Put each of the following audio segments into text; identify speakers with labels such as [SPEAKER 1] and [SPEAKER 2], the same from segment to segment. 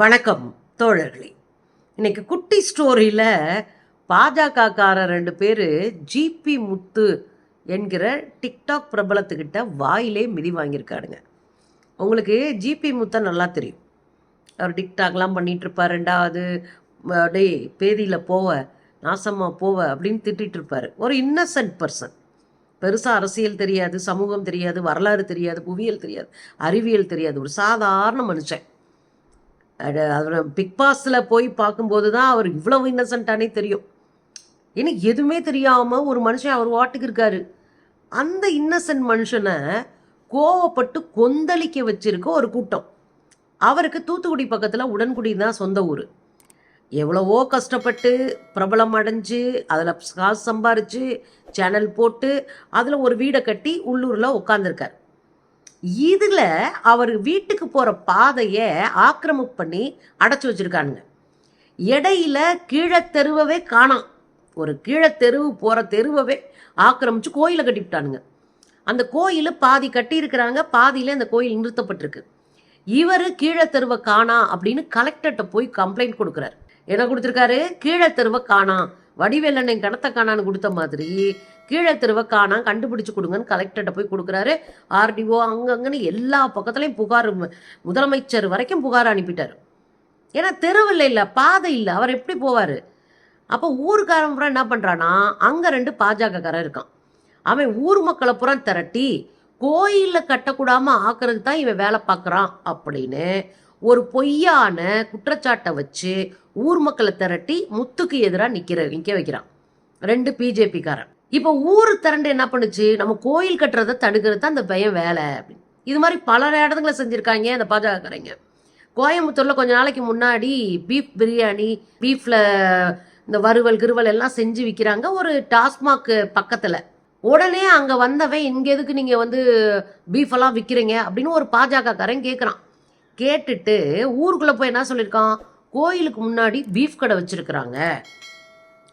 [SPEAKER 1] வணக்கம் தோழர்களே. இன்னைக்கு குட்டி ஸ்டோரியில் பாஜகக்கார ரெண்டு பேர் ஜிபி முத்து என்கிற டிக்டாக் பிரபலத்துக்கிட்ட வாயிலே மிதி வாங்கியிருக்காருங்க. உங்களுக்கு ஜிபி முத்தை நல்லா தெரியும். அவர் டிக்டாக்லாம் பண்ணிகிட்ருப்பார் இருப்பார் ரெண்டாவது ம, டேய் பேதியில் போவ நாசமாக போவ அப்படின்னு திட்டிட்டு இருப்பார் ஒரு இன்னசென்ட் பர்சன் பெருசாக அரசியல் தெரியாது சமூகம் தெரியாது வரலாறு தெரியாது புவியியல் தெரியாது அறிவியல் தெரியாது. ஒரு சாதாரண மனுஷன். அவர் பிக் பாஸில் போய் பார்க்கும்போது தான் அவர் இவ்வளவு இன்னசென்ட்டானே தெரியும். எனக்கு எதுவுமே தெரியாமல் ஒரு மனுஷன் அவர் வாட்டுக்கு இருக்காரு. அந்த இன்னசென்ட் மனுஷனை கோவப்பட்டு கொந்தளிக்க வச்சிருக்க ஒரு கூட்டம். அவருக்கு தூத்துக்குடி பக்கத்தில் உடன்குடி தான் சொந்த ஊர். எவ்வளவோ கஷ்டப்பட்டு பிரபலம் அடைஞ்சு அதில் காசு சம்பாரித்து சேனல் போட்டு அதில் ஒரு வீடை கட்டி உள்ளூரில் உட்காந்துருக்கார் இதில் அவர் வீட்டுக்கு போகிற பாதையை ஆக்கிரமிப்பு பண்ணி அடைச்சி வச்சுருக்கானுங்க. இடையில கீழே தெருவவே காணாம். ஒரு கீழே தெருவு போகிற தெருவவே ஆக்கிரமிச்சு கோயிலை கட்டிவிட்டானுங்க. அந்த கோயில் பாதி கட்டியிருக்கிறாங்க பாதியில் அந்த கோயில் நிறுத்தப்பட்டிருக்கு. இவர் கீழே தெருவை காணா அப்படின்னு கலெக்டர்கிட்ட போய் கம்ப்ளைண்ட் கொடுக்குறாரு. என்ன கொடுத்துருக்காரு? கீழே தெருவை காணா. வடிவேலனை கணத்தை காணான்னு கொடுத்த மாதிரி கீழே தெருவை காணா கண்டுபிடிச்சு கொடுங்கன்னு கலெக்டர்கிட்ட போய் கொடுக்குறாரு. ஆர்டிஓ அங்கங்கன்னு எல்லா பக்கத்துலையும் புகார் முதலமைச்சர் வரைக்கும் புகார் அனுப்பிட்டார். ஏன்னா தெருவில் இல்லை பாதை இல்லை அவர் எப்படி போவார்? அப்போ ஊருக்காரன் பூரா என்ன பண்ணுறான்னா அங்கே ரெண்டு பாஜகக்காரன் இருக்கான். அவன் ஊர் மக்களை பூரா திரட்டி கோயிலில் கட்டக்கூடாமல் ஆக்கிறதுக்கு தான் இவன் வேலை பார்க்குறான் அப்படின்னு ஒரு பொய்யான குற்றச்சாட்டை வச்சு ஊர் மக்களை திரட்டி முத்துக்கு எதிராக நிற்கிற நிற்க வைக்கிறான். ரெண்டு பிஜேபிக்காரன். இப்போ ஊர் திரண்டு என்ன பண்ணுச்சு? நம்ம கோயில் கட்டுறதை தடுக்கிறது தான் அந்த பையன் வேலை அப்படின்னு. இது மாதிரி பல இடத்துல செஞ்சுருக்காங்க அந்த பாஜகக்காரங்க. கோயம்புத்தூரில் கொஞ்ச நாளைக்கு முன்னாடி பீஃப் பிரியாணி பீஃபில் இந்த வறுவல் கிருவல் எல்லாம் செஞ்சு விற்கிறாங்க ஒரு டாஸ்மாக் பக்கத்தில். உடனே அங்கே வந்தவன் இங்கே எதுக்கு நீங்கள் வந்து பீஃப் எல்லாம் விற்கிறீங்க அப்படின்னு ஒரு பாஜகக்காரன் கேட்குறான் கேட்டுட்டு ஊருக்குள்ளே போய் என்ன சொல்லியிருக்கான்? கோயிலுக்கு முன்னாடி பீஃப் கடை வச்சுருக்குறாங்க.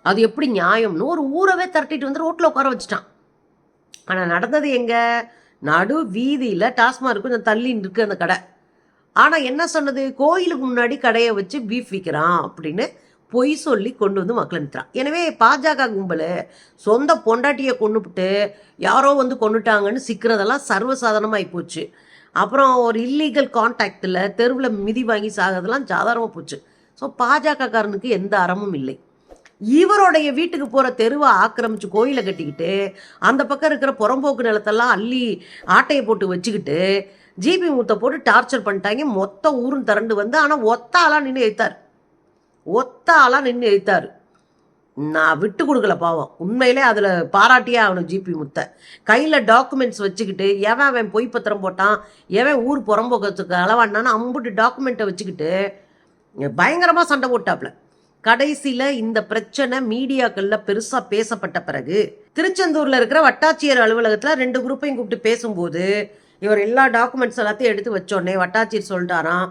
[SPEAKER 1] அது எப்படி நியாயம்னு ஒரு ஊரவே திரட்டிட்டு வந்து ரோட்டில் உட்கார வச்சுட்டான். ஆனால் நடந்தது எங்க? நடு வீதியில் டாஸ்மாக் கொஞ்சம் தள்ளி இருக்கு அந்த கடை. ஆனால் என்ன சொன்னது? கோயிலுக்கு முன்னாடி கடையை வச்சு பீஃப் விற்கிறான் அப்படின்னு பொய் சொல்லி கொண்டு வந்து மக்களை நிறுத்துறான் எனவே பாஜக கும்பல் சொந்த பொண்டாட்டியை கொண்டுபிட்டு யாரோ வந்து கொண்டுட்டாங்கன்னு சிக்கிறதெல்லாம் சர்வசாதாரணமாகி போச்சு. அப்புறம் ஒரு இல்லீகல் கான்டாக்டில் தெருவில் மிதி வாங்கி சாகிறதெல்லாம் சாதாரணமாக போச்சு. ஸோ பாஜகக்காரனுக்கு எந்த அறமும் இல்லை. இவருடைய வீட்டுக்கு போகிற தெருவை ஆக்கிரமிச்சு கோயிலை கட்டிக்கிட்டு அந்த பக்கம் இருக்கிற புறம்போக்கு நிலத்தெல்லாம் அள்ளி ஆட்டையை போட்டு வச்சுக்கிட்டு ஜிபி மூத்தை போட்டு டார்ச்சர் பண்ணிட்டாங்க. மொத்த ஊரும் திரண்டு வந்து ஆனால் ஒத்த ஆளாக நின்று எழுத்தார். ஒத்த ஆளாக நின்று எழுத்தார். நான் விட்டு கொடுக்கல பாவம். உண்மையிலே அதில் பாராட்டியே ஆகணும் ஜிபி முத்தை. கையில் டாக்குமெண்ட்ஸ் வச்சுக்கிட்டு எவன் அவன் பொய் பத்திரம் போட்டான் எவன் ஊர் புறம்போக்கத்துக்கு அளவானான்னு அம்புட்டு டாக்குமெண்ட்டை வச்சுக்கிட்டு பயங்கரமாக சண்டை போட்டாப்புல கடைசியில் இந்த பிரச்சனை மீடியாக்களில் பெருசாக பேசப்பட்ட பிறகு திருச்செந்தூரில் இருக்கிற வட்டாட்சியர் அலுவலகத்தில் ரெண்டு குரூப்பையும் கூப்பிட்டு பேசும்போது இவர் எல்லா டாக்குமெண்ட்ஸ் எல்லாத்தையும் எடுத்து வச்சோடனே வட்டாட்சியர் சொல்லிட்டாராம்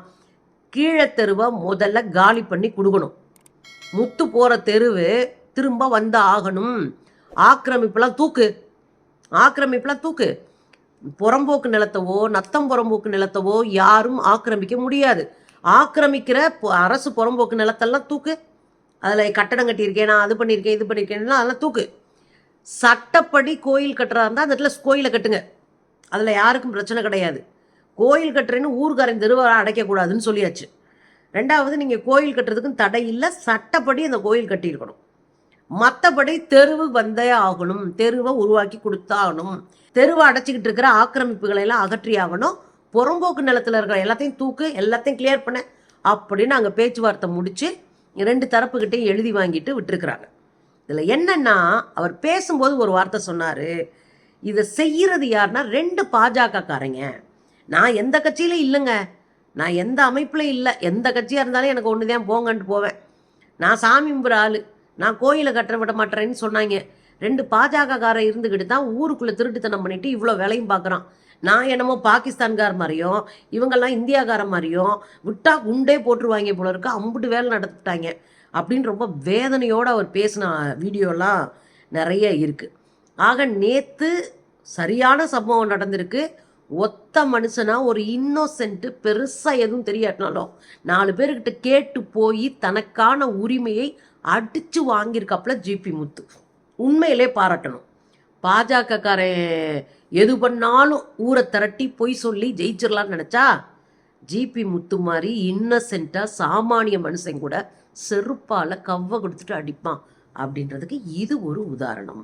[SPEAKER 1] கீழே தெருவை முதல்ல காலி பண்ணி கொடுக்கணும். முத்து போகிற தெருவு திரும்ப வந்து ஆகணும். ஆக்கிரமிப்புலாம் தூக்கு. ஆக்கிரமிப்புலாம் தூக்கு. புறம்போக்கு நிலத்தவோ நத்தம் புறம்போக்கு நிலத்தவோ யாரும் ஆக்கிரமிக்க முடியாது. ஆக்கிரமிக்கிற பொ- அரசு புறம்போக்கு நிலத்தெல்லாம் தூக்கு. அதில் கட்டடம் கட்டியிருக்கேன் நான் அது பண்ணியிருக்கேன் இது பண்ணியிருக்கேன்னா அதெல்லாம் தூக்கு. சட்டப்படி கோயில் கட்டுறதா இருந்தால் அந்த இடத்துல கோயிலை கட்டுங்க. அதில் யாருக்கும் பிரச்சனை கிடையாது. கோயில் கட்டுறேன்னு ஊர்க்காரன் தெருவை அடைக்கக்கூடாதுன்னு சொல்லியாச்சு. ரெண்டாவது நீங்கள் கோயில் கட்டுறதுக்கும் தடை இல்லை சட்டப்படி அந்த கோயில் கட்டியிருக்கணும். மற்றபடி தெருவு வந்தே ஆகணும் தெருவை உருவாக்கி கொடுத்தாகணும். தெருவை அடைச்சிக்கிட்டு இருக்கிற ஆக்கிரமிப்புகளை எல்லாம் அகற்றி ஆகணும். புறம்போக்கு நிலத்தில் இருக்கிற எல்லாத்தையும் தூக்கு எல்லாத்தையும் கிளியர் பண்ண அப்படின்னு அங்கே பேச்சுவார்த்தை முடித்து ரெண்டு தரப்புக்கிட்டையும் எழுதி வாங்கிட்டு விட்டுருக்குறாங்க. இதில் என்னன்னா அவர் பேசும்போது ஒரு வார்த்தை சொன்னார் இதை செய்கிறது யாருன்னா ரெண்டு பாஜகக்காரங்க. நான் எந்த கட்சியிலும் இல்லைங்க. நான் எந்த அமைப்பில் இல்லை. எந்த கட்சியாக இருந்தாலும் எனக்கு ஒன்று தான் போங்கன்ட்டு போவேன். நான் சாமி கும்பிட்ற ஆள். நான் கோயிலை கட்ட விட மாட்டேறேன்னு சொன்னாங்க. ரெண்டு பாஜகக்காரன் இருந்துக்கிட்டு தான் ஊருக்குள்ளே திருட்டுத்தனம் பண்ணிட்டு இவ்வளோ வேலையும் பார்க்குறான் நான் என்னமோ பாகிஸ்தான்கார மாதிரியும் இவங்கெல்லாம் இந்தியாக்கார மாதிரியும் விட்டா குண்டே போட்டுருவாங்க போல இருக்கு. அம்புட்டு வேலை நடத்திட்டாங்க. அப்படின்னு ரொம்ப வேதனையோடு அவர் பேசின வீடியோலாம் நிறைய இருக்குது ஆக நேற்று சரியான சம்பவம் நடந்திருக்கு. ஒத்த மனுஷனா ஒரு இன்னோசென்ட் பெருசா எதுவும் தெரியாட்டினாலும் நாலு பேர்கிட்ட கேட்டு போய் தனக்கான உரிமையை அடிச்சு வாங்கியிருக்காப்புல ஜிபி முத்து. உண்மையிலே பாராட்டணும். பாஜகக்காரன் எது பண்ணாலும் ஊரை திரட்டி பொய் சொல்லி ஜெயிச்சிடலாம்னு நினச்சா ஜிபி முத்து மாதிரி இன்னசென்ட்டாக சாமானிய மனுஷன் கூட செருப்பால் கவ்வை கொடுத்துட்டு அடிப்பான் அப்படின்றதுக்கு இது ஒரு உதாரணம்.